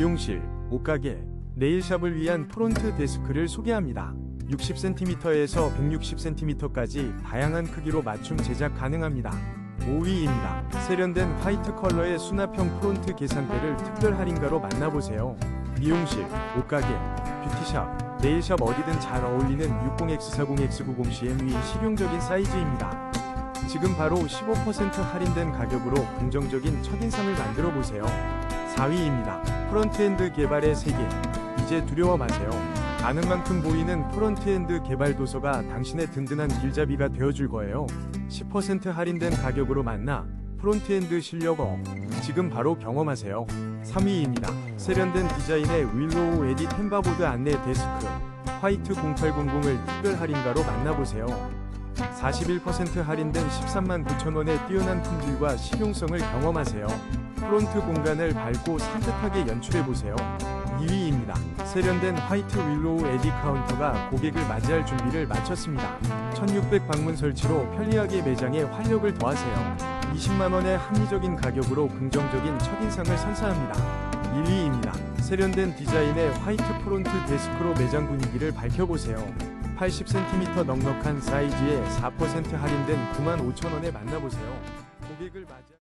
미용실, 옷가게, 네일샵을 위한 프론트 데스크를 소개합니다. 60cm에서 160cm까지 다양한 크기로 맞춤 제작 가능합니다. 5위입니다. 세련된 화이트 컬러의 수납형 프론트 계산대를 특별 할인가로 만나보세요. 미용실, 옷가게, 뷰티샵, 네일샵 어디든 잘 어울리는 60X40X90CM이 실용적인 사이즈입니다. 지금 바로 15% 할인된 가격으로 긍정적인 첫인상을 만들어 보세요. 4위입니다. 프론트엔드 개발의 세계. 이제 두려워 마세요. 아는 만큼 보이는 프론트엔드 개발 도서가 당신의 든든한 길잡이가 되어줄 거예요. 10% 할인된 가격으로 만나 프론트엔드 실력어. 지금 바로 경험하세요. 3위입니다. 세련된 디자인의 윌로우 에디 템바보드 안내 데스크. 화이트 0800을 특별 할인가로 만나보세요. 41% 할인된 13만 9천원의 뛰어난 품질과 실용성을 경험하세요. 프론트 공간을 밝고 산뜻하게 연출해보세요. 2위입니다. 세련된 화이트 윌로우 에디 카운터가 고객을 맞이할 준비를 마쳤습니다. 1600 방문 설치로 편리하게 매장에 활력을 더하세요. 20만원의 합리적인 가격으로 긍정적인 첫인상을 선사합니다. 1위입니다. 세련된 디자인의 화이트 프론트 데스크로 매장 분위기를 밝혀보세요. 80cm 넉넉한 사이즈에 4% 할인된 95,000원에 만나보세요. 고객을 맞이